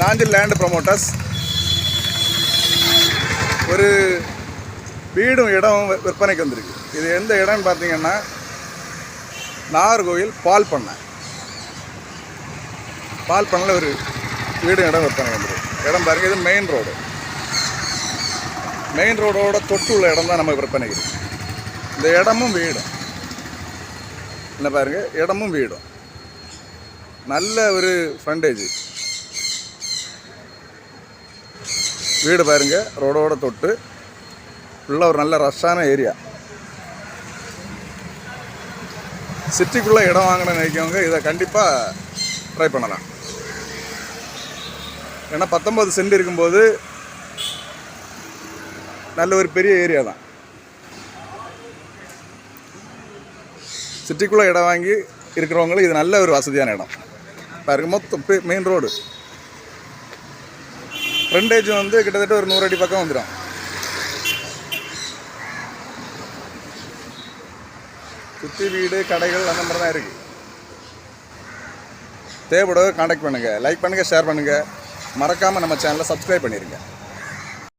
Nanjil land promoters ஒரு வீடும் இடம் விற்பனைக்கு வந்திருக்கு. இது எந்த இடம்னு பார்த்தீங்கன்னா நாகர்கோவில் பால் பண்ணை. பால் பண்ணையில் ஒரு வீடும் இடம் விற்பனை வந்திருக்கு. இடம் பாருங்க இது மெயின் ரோடு மெயின் ரோடோட தொட்டு உள்ள இடம் தான் நம்ம விற்பனைக்கு இருக்கு. இந்த இடமும் வீடும். என்ன பாருங்க இடமும் வீடும். நல்ல ஒரு ஃப்ரண்டேஜ் வீடு பாருங்க ரோடோட தொட்டு. உள்ள ஒரு நல்ல ரஷ்ஷான ஏரியா. சிட்டிக்குள்ளே இடம் வாங்கணும்னு நினைக்கிறவங்க இதை கண்டிப்பாக ட்ரை பண்ணலாம். ஏன்னா பத்தொம்பது சென்ட் இருக்கும்போது நல்ல ஒரு பெரிய ஏரியா தான். சிட்டிக்குள்ளே இடம் வாங்கி இருக்கிறவங்களுக்கு இது நல்ல ஒரு வசதியான இடம். பாருங்க மொத்தம் மெயின் ரோடு ஃப்ரண்டேஜ் வந்து கிட்டத்தட்ட ஒரு நூறு அடி பக்கம் வந்துடும் சுற்றி வீடு கடைகள் அந்த மாதிரி தான் இருக்குது தேவைப்பட காண்டாக்ட் பண்ணுங்கள் லைக் பண்ணுங்கள் ஷேர் பண்ணுங்கள் மறக்காமல் நம்ம சேனலை சப்ஸ்கிரைப் பண்ணிடுங்க